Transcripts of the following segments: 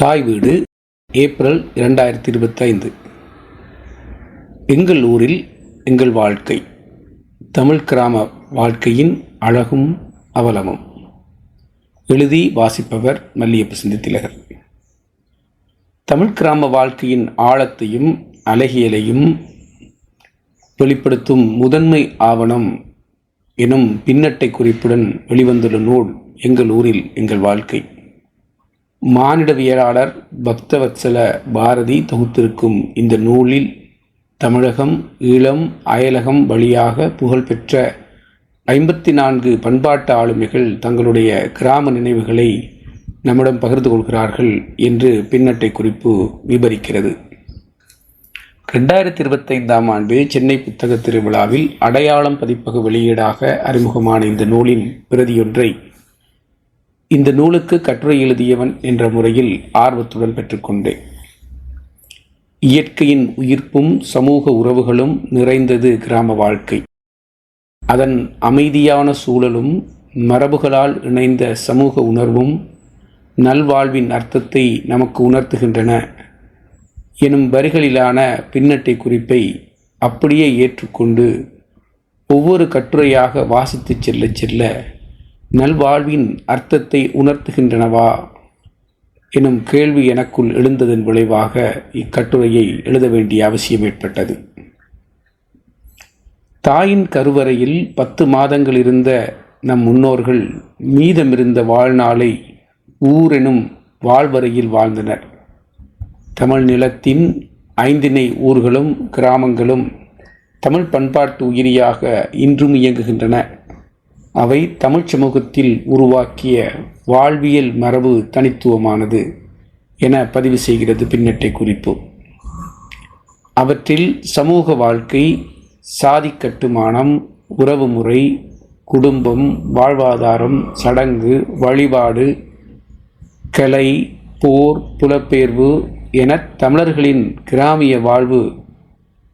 தாய் வீடு ஏப்ரல் இரண்டாயிரத்தி இருபத்தைந்து. எங்கள் ஊரில் எங்கள் வாழ்க்கை தமிழ் கிராம வாழ்க்கையின் அழகும் அவலமும். எழுதி வாசிப்பவர் மல்லியப்ப சிந்தி திலகர். தமிழ் கிராம வாழ்க்கையின் ஆழத்தையும் அழகியலையும் வெளிப்படுத்தும் முதன்மை ஆவணம் எனும் பின்னட்டை குறிப்புடன் வெளிவந்துள்ள நூல் எங்கள் ஊரில் எங்கள் வாழ்க்கை. மானிடவியலாளர் பக்தவத்சல பாரதி தொகுத்திருக்கும் இந்த நூலில் தமிழகம் ஈழம் அயலகம் வழியாக புகழ்பெற்ற ஐம்பத்தி நான்கு பண்பாட்டு ஆளுமைகள் தங்களுடைய கிராம நினைவுகளை நம்மிடம் பகிர்ந்து கொள்கிறார்கள் என்று பின்னட்டை குறிப்பு விவரிக்கிறது ரெண்டாயிரத்தி இருபத்தைந்தாம் ஆண்டு சென்னை புத்தக திருவிழாவில் அடையாளம் பதிப்பக வெளியீடாக அறிமுகமான இந்த நூலின் பிரதியொன்றை இந்த நூலுக்கு கட்டுரை எழுதியவன் என்ற முறையில் ஆர்வத்துடன் பெற்றுக்கொண்டேன். இயற்கையின் உயிர்ப்பும் சமூக உறவுகளும் நிறைந்தது கிராம வாழ்க்கை. அதன் அமைதியான சூழலும் மரபுகளால் இணைந்த சமூக உணர்வும் நல்வாழ்வின் அர்த்தத்தை நமக்கு உணர்த்துகின்றன. எனும் வரிகளிலான பின்னட்டை குறிப்பை அப்படியே ஏற்றுக்கொண்டு ஒவ்வொரு கட்டுரையாக வாசித்து செல்ல செல்ல நல்வாழ்வின் அர்த்தத்தை உணர்த்துகின்றனவா? எனும் கேள்வி எனக்குள் எழுந்ததன் விளைவாக இக்கட்டுரையை எழுத வேண்டிய அவசியம் ஏற்பட்டது. தாயின் கருவறையில் பத்து மாதங்கள் இருந்த நம் முன்னோர்கள் மீதமிருந்த வாழ்நாளை ஊரெனும் வாழ்வரையில் வாழ்ந்தனர். தமிழ் நிலத்தின் ஐந்திணை ஊர்களும் கிராமங்களும் தமிழ் பண்பாட்டு உயிரியாக இன்றும் இயங்குகின்றன. அவை தமிழ் சமூகத்தில் உருவாக்கிய வாழ்வியல் மரபு தனித்துவமானது என பதிவு செய்கிறது பின்னட்டை குறிப்பு. அவற்றில் சமூக வாழ்க்கை சாதி கட்டுமானம் உறவுமுறை குடும்பம் வாழ்வாதாரம் சடங்கு வழிபாடு கலை போர் புலப்பெயர்வு என தமிழர்களின் கிராமிய வாழ்வு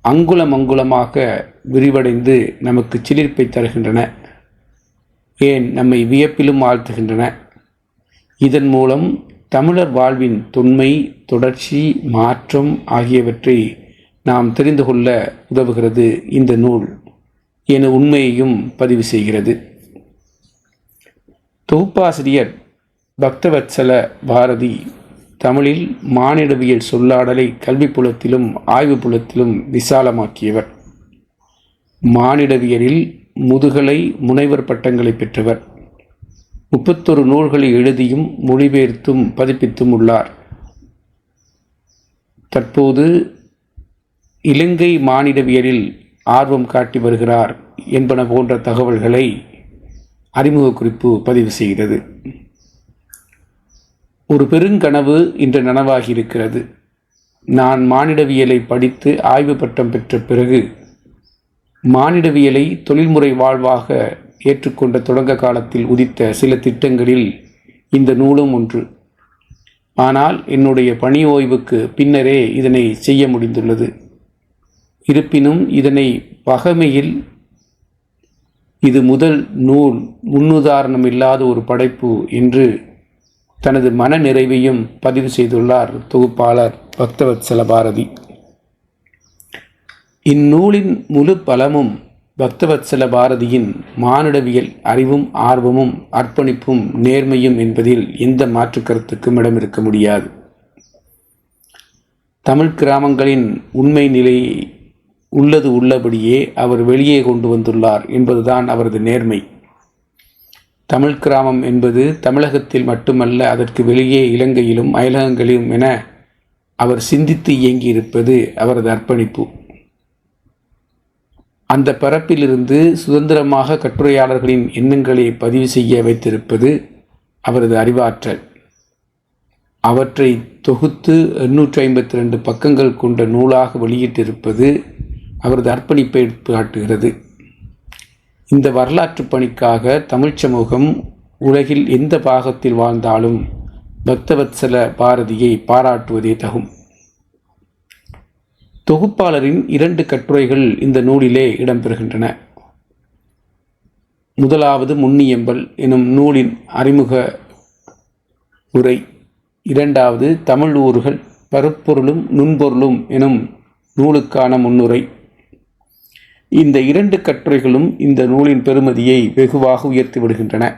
அங்குலம் அங்குலமாக விரிவடைந்து நமக்கு சிலிர்ப்பை தருகின்றன. ஏன் நம்மை வியப்பிலும் ஆழ்த்துகின்றன? இதன் மூலம் தமிழர் வாழ்வின் தொன்மை தொடர்ச்சி மாற்றம் ஆகியவற்றை நாம் தெரிந்து கொள்ள உதவுகிறது இந்த நூல் என உண்மையையும் பதிவு செய்கிறது. தொகுப்பாசிரியர் பக்தவத்சல பாரதி தமிழில் மானிடவியல் சொல்லாடலை கல்வி புலத்திலும் ஆய்வு புலத்திலும் விசாலமாக்கியவர். மானிடவியலில் முதுகலை முனைவர் பட்டங்களை பெற்றவர். முப்பத்தொரு நூல்களை எழுதியும் மொழிபெயர்த்தும் பதிப்பித்தும் உள்ளார். தற்போது இலங்கை மானிடவியலில் ஆர்வம் காட்டி வருகிறார் என்பன போன்ற தகவல்களை அறிமுக குறிப்பு பதிவு செய்கிறது. ஒரு பெருங்கனவு இன்று நனவாகி இருக்கிறது நான் மானிடவியலை படித்து ஆய்வு பட்டம் பெற்ற பிறகு மானிடவியலை தொழில்முறை வாழ்வாக ஏற்றுக்கொண்ட தொடக்க காலத்தில் உதித்த சில திட்டங்களில் இந்த நூலும் ஒன்று. ஆனால் என்னுடைய பணி ஓய்வுக்கு பின்னரே இதனை செய்ய முடிந்துள்ளது. இருப்பினும் இதனை பகமையில் இது முதல் நூல் முன்னுதாரணம் இல்லாத ஒரு படைப்பு என்று தனது மன நிறைவையும் பதிவு செய்துள்ளார் தொகுப்பாளர் பக்தவத்சல பாரதி இந்நூலின் முழு பலமும் பக்தவத்சல பாரதியின் மானுடவியல் அறிவும் ஆர்வமும் அர்ப்பணிப்பும் நேர்மையும் என்பதில் எந்த மாற்று கருத்துக்கும் இடம் இருக்க முடியாது. தமிழ் கிராமங்களின் உண்மை நிலையை உள்ளது உள்ளபடியே அவர் வெளியே கொண்டு வந்துள்ளார் என்பதுதான் அவரது நேர்மை. தமிழ் கிராமம் என்பது தமிழகத்தில் மட்டுமல்ல அதற்கு வெளியே இலங்கையிலும் அயலகங்களிலும் என அவர் சிந்தித்து இயங்கியிருப்பது அவரது அர்ப்பணிப்பு. அந்த பரப்பிலிருந்து சுதந்திரமாக கட்டுரையாளர்களின் எண்ணங்களை பதிவு செய்ய வைத்திருப்பது அவரது அறிவாற்றல். அவற்றை தொகுத்து எண்ணூற்றி ஐம்பத்தி ரெண்டு பக்கங்கள் கொண்ட நூலாக வெளியிட்டிருப்பது அவரது அர்ப்பணிப்பை காட்டுகிறது. இந்த வரலாற்று பணிக்காக தமிழ்ச் சமூகம் உலகில் எந்த பாகத்தில் வாழ்ந்தாலும் பக்தவத்சல பாரதியை பாராட்டுவதே தகும். தொகுப்பாளரின் இரண்டு கட்டுரைகள் இந்த நூலிலே இடம்பெறுகின்றன. முதலாவது முன்னியம்பல் எனும் நூலின் அறிமுக உரை. இரண்டாவது தமிழ் ஊர்கள் பருப்பொருளும் நுண்பொருளும் எனும் நூலுக்கான முன்னுரை. இந்த இரண்டு கட்டுரைகளும் இந்த நூலின் பெருமதியை வெகுவாக உயர்த்தி விடுகின்றன.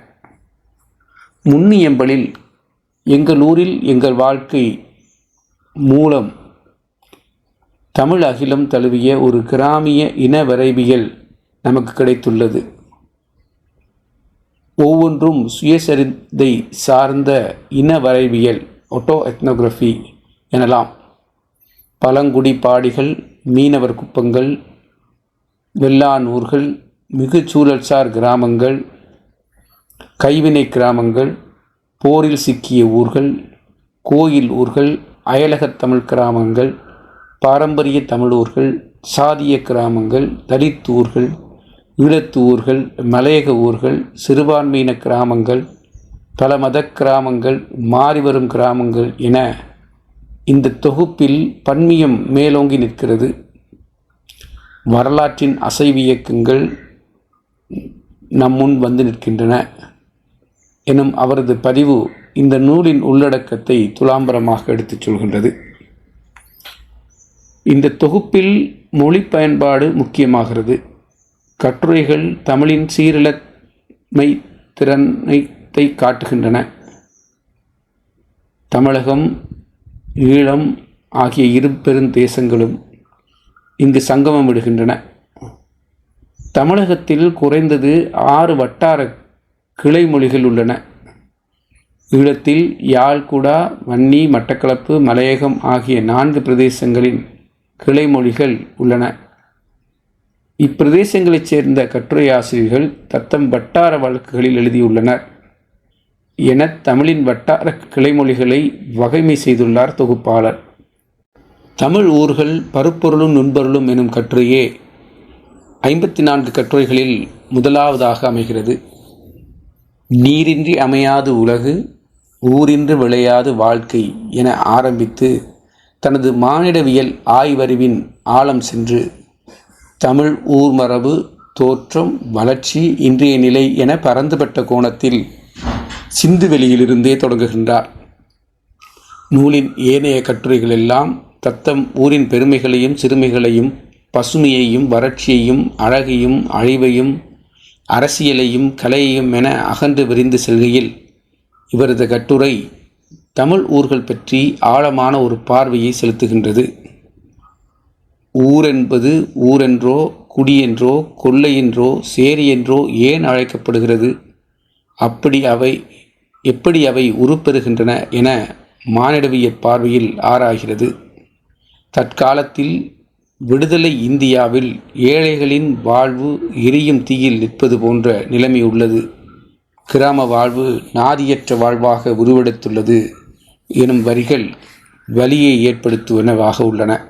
முன்னியம்பலில் எங்கள் ஊரில் எங்கள் வாழ்க்கை மூலம் தமிழ் அகிலம் தழுவிய ஒரு கிராமிய இன வரைவியல் நமக்கு கிடைத்துள்ளது. ஒவ்வொன்றும் சுயசரிதை சார்ந்த இன வரைவியல் ஒட்டோ எத்னோகிராஃபி எனலாம். பழங்குடி பாடிகள் மீனவர் குப்பங்கள் வெள்ளானூர்கள் மிகுச்சூழல்சார் கிராமங்கள் கைவினை கிராமங்கள் போரில் சிக்கிய ஊர்கள் கோயில் ஊர்கள் அயலகத் தமிழ் கிராமங்கள் பாரம்பரிய தமிழூர்கள் சாதிய கிராமங்கள் தலித் ஊர்கள் ஈழத்து ஊர்கள் மலையக ஊர்கள் சிறுபான்மையின கிராமங்கள் பல மத கிராமங்கள் மாறிவரும் கிராமங்கள் என இந்த தொகுப்பில் பன்மியம் மேலோங்கி நிற்கிறது. வரலாற்றின் அசைவியக்கங்கள் நம் முன் வந்து நிற்கின்றன எனும் அவரது பதிவு இந்த நூலின் உள்ளடக்கத்தை துலாம்பரமாக எடுத்துச் சொல்கின்றது. இந்த தொகுப்பில் மொழி பயன்பாடு முக்கியமாகிறது. கட்டுரைகள் தமிழின் சீரழமை திறனைத்தை காட்டுகின்றன. தமிழகம் ஈழம் ஆகிய இரு பெருந்தேசங்களும் இங்கு சங்கமம் விடுகின்றன. தமிழகத்தில் குறைந்தது ஆறு வட்டார கிளை மொழிகள் உள்ளன. ஈழத்தில் யாழ்குடா வன்னி மட்டக்களப்பு மலையகம் ஆகிய நான்கு பிரதேசங்களின் கிளை மொழிகள் உள்ளன. இப்பிரதேசங்களைச் சேர்ந்த கட்டுரை ஆசிரியர்கள் தத்தம் வட்டார வழக்குகளில் எழுதியுள்ளனர். என தமிழின் வட்டார கிளைமொழிகளை வகைமை செய்துள்ளார் தொகுப்பாளர். தமிழ் ஊர்கள் பருப்பொருளும் நுண்பொருளும் எனும் கட்டுரையே ஐம்பத்தி நான்கு கட்டுரைகளில் முதலாவதாக அமைகிறது. நீரின்றி அமையாது உலகு ஊரின்றி விளையாது வாழ்க்கை என ஆரம்பித்து தனது மானிடவியல் ஆய்வறிவின் ஆழம் சென்று தமிழ் ஊர்மரபு தோற்றம் வளர்ச்சி இன்றைய நிலை என பரந்துபட்ட கோணத்தில் சிந்து வெளியிலிருந்தே தொடங்குகின்றார். நூலின் ஏனைய கட்டுரைகள் எல்லாம் தத்தம் ஊரின் பெருமைகளையும் சிறுமைகளையும் பசுமையையும் வறட்சியையும் அழகையும் அழிவையும் அரசியலையும் கலையையும் என அகன்று விரிந்து செல்கையில் இவரது கட்டுரை தமிழ் ஊர்கள் பற்றி ஆழமான ஒரு பார்வையை செலுத்துகின்றது. ஊரென்பது ஊரென்றோ குடியென்றோ கொள்ளையென்றோ சேரியென்றோ ஏன் அழைக்கப்படுகிறது? அப்படி அவை எப்படி அவை உருப்பெறுகின்றன என மானிடவிய பார்வையில் ஆராய்கிறது. தற்காலத்தில் விடுதலை இந்தியாவில் ஏழைகளின் வாழ்வு எரியும் தீயில் நிற்பது போன்ற நிலைமை உள்ளது. கிராம வாழ்வு நாதியற்ற வாழ்வாக உருவெடுத்துள்ளது. எனும் வரிகள் வலியை ஏற்படுத்துவனவாக உள்ளன.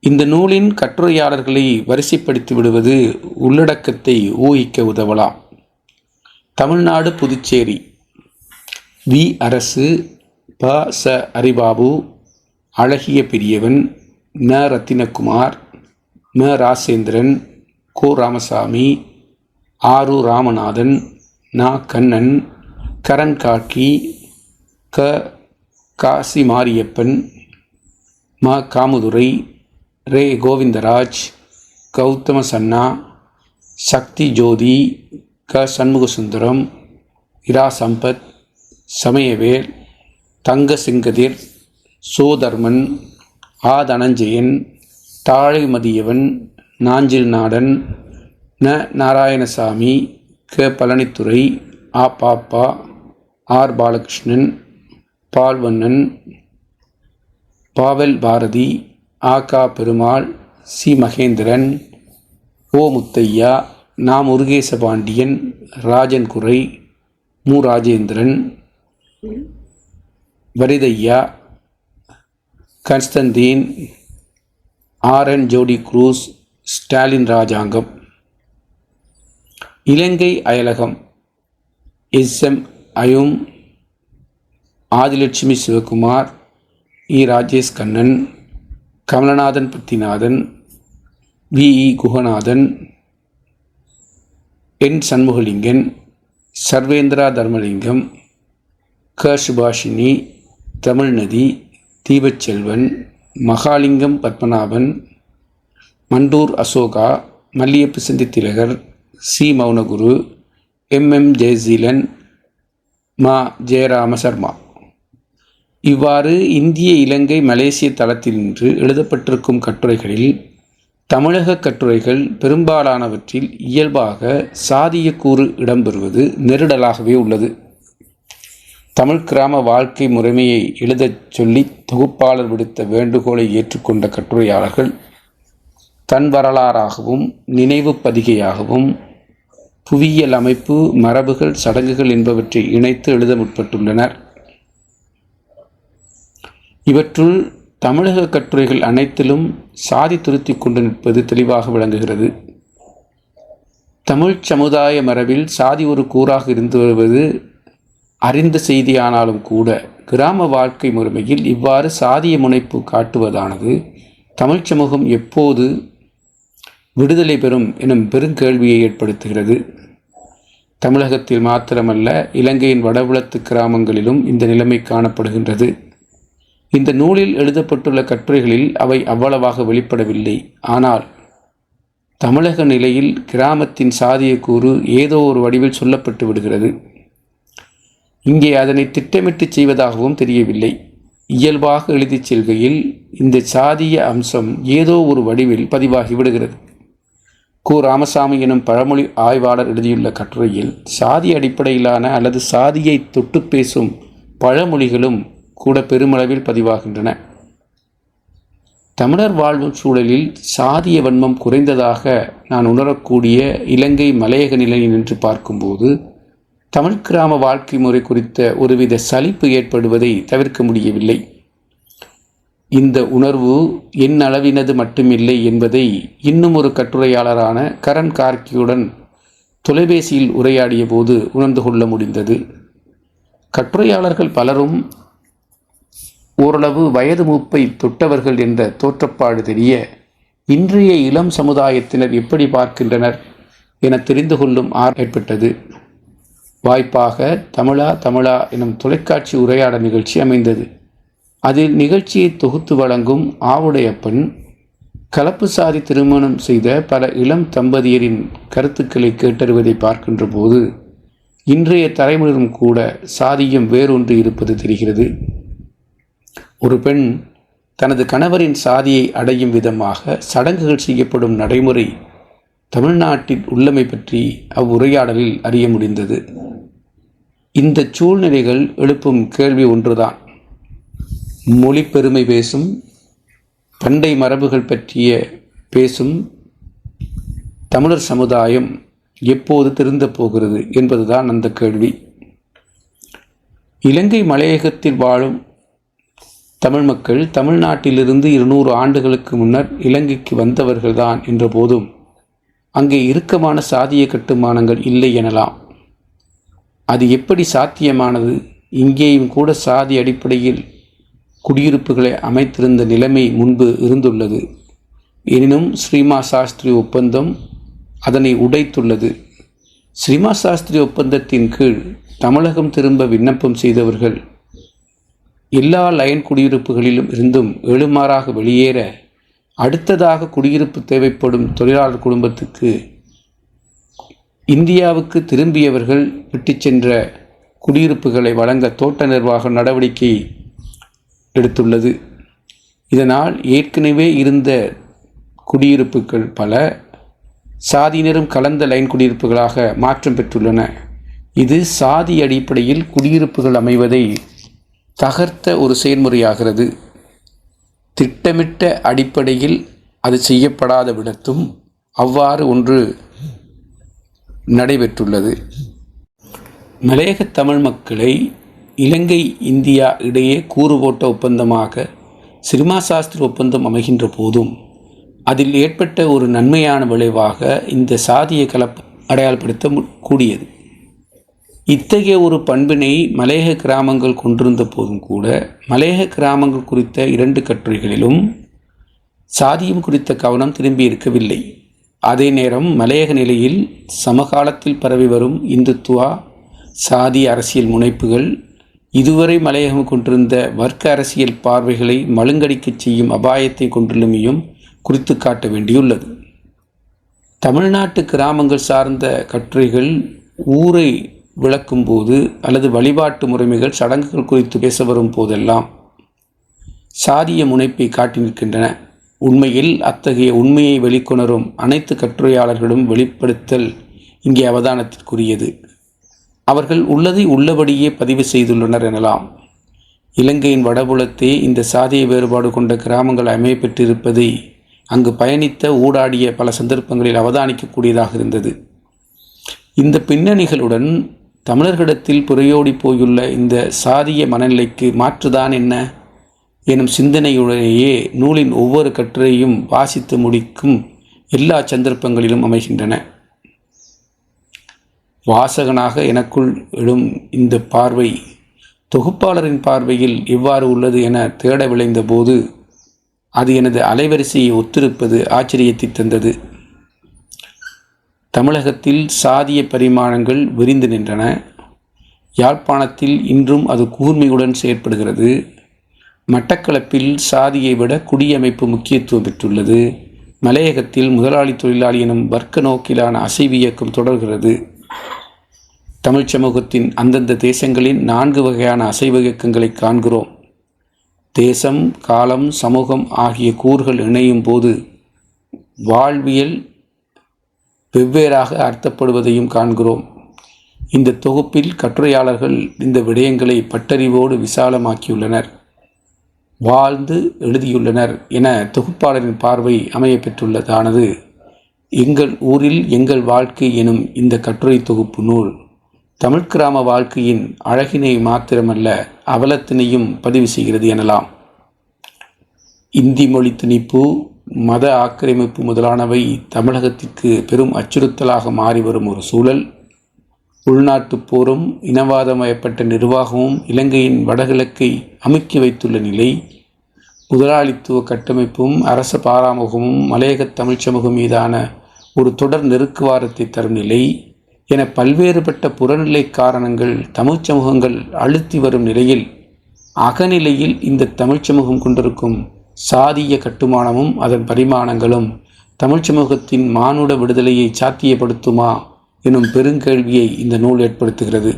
இந்த நூலின் கட்டுரையாளர்களை வரிசைப்படுத்தி விடுவது உள்ளடக்கத்தை ஊகிக்க உதவலாம். தமிழ்நாடு புதுச்சேரி. வி. அரசு ப. ச. அரிபாபு அழகிய பெரியவன் ந. ரத்தினகுமார் ம. ராசேந்திரன் கோ. ராமசாமி ஆரு ராமநாதன் நா. கண்ணன் கரண் காக்கி க காசி மாரியப்பன் ம காமுதுரை ரே கோவிந்தராஜ் கௌதம சன்னா சக்தி ஜோதி க சண்முகசுந்தரம் இரா சம்பத் சமயவேல் தங்க சிங்கதிர் சோதர்மன் ஆ தனஞ்சயன் தாழைமதியவன் நாஞ்சில் நாடன் ந நாராயணசாமி க பழனித்துறை ஆ பாப்பா ஆர் பாலகிருஷ்ணன் பால்வண்ணன் பாவல் பாரதி ஆகா பெருமாள் சி மகேந்திரன் ஓ முத்தையா நா முருகேச பாண்டியன் ராஜன் குறை மு Rajendran வரிதையா Constantine R N Joe D Cruz Stalin Rajangam. இலங்கை அயலகம் எஸ்எம் அயும் ஆதிலட்சுமி சிவகுமார் இ. ராஜேஷ் கண்ணன் கமலநாதன் பத்திநாதன் வி. இ. குகநாதன் என். சண்முகலிங்கன் சர்வேந்திரா தர்மலிங்கம் க. சுபாஷினி தமிழ்நதி தீபச்செல்வன் மகாலிங்கம் பத்மநாபன் மண்டூர் அசோகா மல்லியப்பு சிந்தி Thilakar C. Mounaguru M. M. Jeyaseelan மா. ஜெயராம சர்மா. இவ்வாறு இந்திய இலங்கை மலேசிய தளத்தினின்று எழுதப்பட்டிருக்கும் கட்டுரைகளில் தமிழக கட்டுரைகள் பெரும்பாலானவற்றில் இயல்பாக சாதிய கூறு இடம்பெறுவது நெருடலாகவே உள்ளது. தமிழ் கிராம வாழ்க்கை முறைமையை எழுதச் சொல்லி தொகுப்பாளர் விடுத்த வேண்டுகோளை ஏற்றுக்கொண்ட கட்டுரையாளர்கள் தன் வரலாறாகவும் நினைவு பதிகையாகவும் புவியியல் அமைப்பு மரபுகள் சடங்குகள் என்பவற்றை இணைத்து எழுத முற்பட்டுள்ளனர். இவற்றுள் தமிழக கட்டுரைகள் அனைத்திலும் சாதி துருத்தி கொண்டு நிற்பது தெளிவாக விளங்குகிறது. தமிழ் சமுதாய மரபில் சாதி ஒரு கூறாக இருந்து வருவது அறிந்த செய்தியானாலும் கூட கிராம வாழ்க்கை முறைமையில் இவ்வாறு சாதிய முனைப்பு காட்டுவதானது தமிழ் சமூகம் எப்போது விடுதலை பெறும் எனும் பெருங்கேள்வியை ஏற்படுத்துகிறது. தமிழகத்தில் மாத்திரமல்ல இலங்கையின் வடபுலத்து கிராமங்களிலும் இந்த நிலைமை காணப்படுகின்றது. இந்த நூலில் எழுதப்பட்டுள்ள கட்டுரைகளில் அவை அவ்வளவாக வெளிப்படவில்லை. ஆனால் தமிழக நிலையில் கிராமத்தின் சாதியக்கூறு ஏதோ ஒரு வடிவில் சொல்லப்பட்டு விடுகிறது. இங்கே அதனை திட்டமிட்டு செய்வதாகவும் தெரியவில்லை. இயல்பாக எழுதிச் செல்கையில் இந்த சாதிய அம்சம் ஏதோ ஒரு வடிவில் பதிவாகி விடுகிறது. கு. ராமசாமி எனும் பழமொழி ஆய்வாளர் எழுதியுள்ள கட்டுரையில் சாதி அடிப்படையிலான அல்லது சாதியை தொட்டு பேசும் பழமொழிகளும் கூட பெருமளவில் பதிவாகின்றன. தமிழர் வாழும் சூழலில் சாதிய வன்மம் குறைந்ததாக நான் உணரக்கூடிய இலங்கை மலையக நிலையை நின்று பார்க்கும்போது தமிழ் கிராம வாழ்க்கை முறை குறித்த ஒருவித சலிப்பு ஏற்படுவதை தவிர்க்க முடியவில்லை. இந்த உணர்வு என் அளவினது மட்டுமில்லை என்பதை இன்னும் ஒரு கட்டுரையாளரான கரண் கார்கியுடன் தொலைபேசியில் உரையாடிய போது உணர்ந்து கொள்ள முடிந்தது. கட்டுரையாளர்கள் பலரும் ஓரளவு வயது மூப்பை தொட்டவர்கள் என்ற தோற்றப்பாடு தெரிய இன்றைய இளம் சமுதாயத்தினர் எப்படி பார்க்கின்றனர் என தெரிந்து கொள்ளும் ஆர் ஏற்பட்டது. வாய்ப்பாக தமிழா தமிழா எனும் தொலைக்காட்சி உரையாடல் நிகழ்ச்சி அமைந்தது. அதில் நிகழ்ச்சியை தொகுத்து வழங்கும் ஆவுடையப்பன் கலப்பு சாதி திருமணம் செய்த பல இளம் தம்பதியரின் கருத்துக்களை கேட்டறிவதை பார்க்கின்ற போது இன்றைய தலைமுறையும் கூட சாதியும் வேறொன்று இருப்பது தெரிகிறது. ஒரு பெண் தனது கணவரின் சாதியை அடையும் விதமாக சடங்குகள் செய்யப்படும் நடைமுறை தமிழ்நாட்டின் உள்ளமை பற்றி அவ்வுரையாடலில் அறிய முடிந்தது. இந்த சூழ்நிலைகள் எழுப்பும் கேள்வி ஒன்றுதான். மொழி பெருமை பேசும் பண்டை மரபுகள் பற்றிய பேசும் தமிழர் சமுதாயம் எப்போது திருந்த போகிறது என்பதுதான் அந்த கேள்வி. இலங்கை மலையகத்தில் வாழும் தமிழ் மக்கள் தமிழ்நாட்டிலிருந்து இருநூறு ஆண்டுகளுக்கு முன்னர் இலங்கைக்கு வந்தவர்கள்தான் என்ற போதும் அங்கே இறுக்கமான சாதிய கட்டுமானங்கள் இல்லை எனலாம். அது எப்படி சாத்தியமானது? இங்கேயும் கூட சாதி அடிப்படையில் குடியிருப்புகளை அமைத்திருந்த நிலைமை முன்பு இருந்துள்ளது. எனினும் ஸ்ரீமா சாஸ்திரி ஒப்பந்தம் அதனை உடைத்துள்ளது. ஸ்ரீமா சாஸ்திரி ஒப்பந்தத்தின் கீழ் தமிழகம் திரும்ப விண்ணப்பம் செய்தவர்கள் எல்லா லைன் குடியிருப்புகளிலும் இருந்தும் எழுமாறாக வெளியேற அடுத்ததாக குடியிருப்பு தேவைப்படும் தொழிலாளர் குடும்பத்துக்கு இந்தியாவுக்கு திரும்பியவர்கள் விட்டுச் சென்ற குடியிருப்புகளை வழங்க தோட்ட நிர்வாக நடவடிக்கை எடுத்துள்ளது. இதனால் ஏற்கனவே இருந்த குடியிருப்புகள் பல சாதியினரும் கலந்த லைன் குடியிருப்புகளாக மாற்றம் பெற்றுள்ளன. இது சாதி அடிப்படையில் குடியிருப்புகள் அமைவதை தகர்த்த ஒரு செயல்முறையாகிறது திட்டமிட்ட அடிப்படையில் அது செய்யப்படாத விடத்தும் அவ்வாறு ஒன்று நடைபெற்றுள்ளது. மலையக தமிழ் மக்களை இலங்கை இந்தியா இடையே கூறு போட்ட ஒப்பந்தமாக சினிமா சாஸ்திர ஒப்பந்தம் அமைகின்ற போதும் அதில் ஏற்பட்ட ஒரு நன்மையான விளைவாக இந்த சாதிய கலப்பு அடையாளப்படுத்த கூடியது. இத்தகைய ஒரு பண்பினை மலையக கிராமங்கள் கொண்டிருந்த போதும் கூட மலையக கிராமங்கள் குறித்த இரண்டு கட்டுரைகளிலும் சாதியம் குறித்த கவனம் திரும்பி இருக்கவில்லை. அதே நேரம் மலையக நிலையில் சமகாலத்தில் பரவி வரும் இந்துத்துவா சாதி அரசியல் முனைப்புகள் இதுவரை மலையகம் கொண்டிருந்த வர்க்க அரசியல் பார்வைகளை மழுங்கடிக்கச் செய்யும் அபாயத்தை கொண்டுள்ளமையும் குறித்து காட்ட வேண்டியுள்ளது. தமிழ்நாட்டு கிராமங்கள் சார்ந்த கட்டுரைகள் ஊரை விளக்கும் போது அல்லது வழிபாட்டு முறைமைகள் சடங்குகள் குறித்து பேச வரும் போதெல்லாம் சாதிய முனைப்பை காட்டி நிற்கின்றன. உண்மையில் அத்தகைய உண்மையை வெளிக்கொணரும் அனைத்து கட்டுரையாளர்களும் வெளிப்படுத்தல் இங்கே அவதானத்திற்குரியது. அவர்கள் உள்ளதை உள்ளபடியே பதிவு செய்துள்ளனர் எனலாம். இலங்கையின் வடபுலத்தே இந்த சாதிய வேறுபாடு கொண்ட கிராமங்கள் அமையப்பெற்றிருப்பதை அங்கு பயணித்த ஊடாடிய பல சந்தர்ப்பங்களில் அவதானிக்கக்கூடியதாக இருந்தது. இந்த பின்னணிகளுடன் தமிழர்களிடத்தில் புறையோடி போயுள்ள இந்த சாதிய மனநிலைக்கு மாற்றுதான் என்ன? எனும் சிந்தனையுடனேயே நூலின் ஒவ்வொரு கட்டுரையும் வாசித்து முடிக்கும் எல்லா சந்தர்ப்பங்களிலும் அமைகின்றன. வாசகனாக எனக்குள் எழும் இந்த பார்வை தொகுப்பாளரின் பார்வையில் எவ்வாறு உள்ளது என தேட விளைந்த போது அது எனது அலைவரிசையை ஒத்திருப்பது ஆச்சரியத்தை தந்தது. தமிழகத்தில் சாதிய பரிமாணங்கள் விரிந்து நின்றன. யாழ்ப்பாணத்தில் இன்றும் அது கூர்மையுடன் செயற்படுகிறது. மட்டக்களப்பில் சாதியை விட குடியமைப்பு முக்கியத்துவம் பெற்றுள்ளது. மலையகத்தில் முதலாளி தொழிலாளி எனும் வர்க்க நோக்கிலான அசைவு இயக்கம் தொடர்கிறது. தமிழ்ச் சமூகத்தின் அந்தந்த தேசங்களின் நான்கு வகையான அசைவு இயக்கங்களை காண்கிறோம். தேசம் காலம் சமூகம் ஆகிய கூறுகள் இணையும் போது வாழ்வியல் வெவ்வேறாக அர்த்தப்படுவதையும் காண்கிறோம். இந்த தொகுப்பில் கட்டுரையாளர்கள் இந்த விடயங்களை பட்டறிவோடு விசாலமாக்கியுள்ளனர். வாழ்ந்து எழுதியுள்ளனர் என தொகுப்பாளரின் பார்வை அமைய பெற்றுள்ளதானது. எங்கள் ஊரில் எங்கள் வாழ்க்கை எனும் இந்த கட்டுரை தொகுப்பு நூல் தமிழ் கிராம வாழ்க்கையின் அழகினை மாத்திரமல்ல அவலத்தினையும் பதிவு செய்கிறது எனலாம். இந்தி மொழி திணிப்பு மத ஆக்கிரமிப்பு முதலானவை தமிழகத்திற்கு பெரும் அச்சுறுத்தலாக மாறி வரும் ஒரு சூழல். உள்நாட்டுப் போரும் இனவாதமயப்பட்ட நிர்வாகமும் இலங்கையின் வடகிழக்கை அமுக்கி வைத்துள்ள நிலை. முதலாளித்துவ கட்டமைப்பும் அரச பாராமுகமும் மலையக தமிழ் சமூகம் மீதான ஒரு தொடர் நெருக்குவாரத்தை தரும் நிலை. என பல்வேறுபட்ட புறநிலை காரணங்கள் தமிழ்ச் சமூகங்கள் அழுத்தி வரும் நிலையில் அகநிலையில் இந்த தமிழ்ச் சமூகம் கொண்டிருக்கும் சாதிய கட்டுமானமும் அதன் பரிமாணங்களும் தமிழ்ச் சமூகத்தின் மானுட விடுதலையை சாத்தியப்படுத்துமா எனும் பெருங்கேள்வியை இந்த நூல் ஏற்படுத்துகிறது.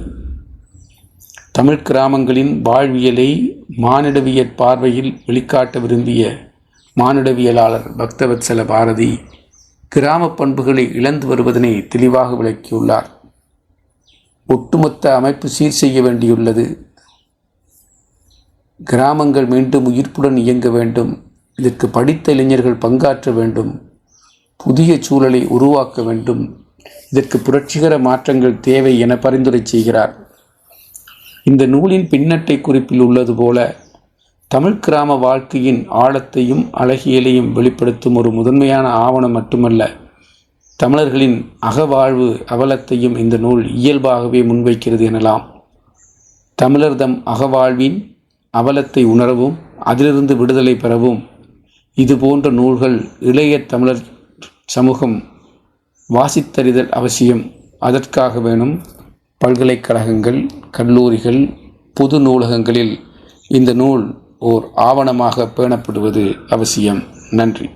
தமிழ் கிராமங்களின் வாழ்வியலை மானிடவியற் பார்வையில் வெளிக்காட்ட விரும்பிய மானுடவியலாளர் பக்தவத்சல பாரதி கிராம பண்புகளை இழந்து வருவதனை தெளிவாக விளக்கியுள்ளார். ஒட்டுமொத்த அமைப்பு சீர் செய்ய வேண்டியுள்ளது. கிராமங்கள் மீண்டும் உயிர்ப்புடன் இயங்க வேண்டும். இதற்கு படித்த இளைஞர்கள் பங்காற்ற வேண்டும். புதிய சூழலை உருவாக்க வேண்டும். இதற்கு புரட்சிகர மாற்றங்கள் தேவை என பரிந்துரை செய்கிறார். இந்த நூலின் பின்னட்டை குறிப்பில் உள்ளது போல தமிழ் கிராம வாழ்க்கையின் ஆழத்தையும் அழகியலையும் வெளிப்படுத்தும் ஒரு முதன்மையான ஆவணம் மட்டுமல்ல தமிழர்களின் அகவாழ்வு அவலத்தையும் இந்த நூல் இயல்பாகவே முன்வைக்கிறது எனலாம். தமிழர் தம் அகவாழ்வின் அவலத்தை உணரவும் அதிலிருந்து விடுதலை பெறவும். இது போன்ற நூல்கள் இளைய தமிழர் சமூகம் வாசித்தறிதல் அவசியம். அதற்காக வேணும் பல்கலைக்கழகங்கள் கல்லூரிகள் பொது நூலகங்களில் இந்த நூல் ஓர் ஆவணமாக பேணப்படுவது அவசியம். நன்றி.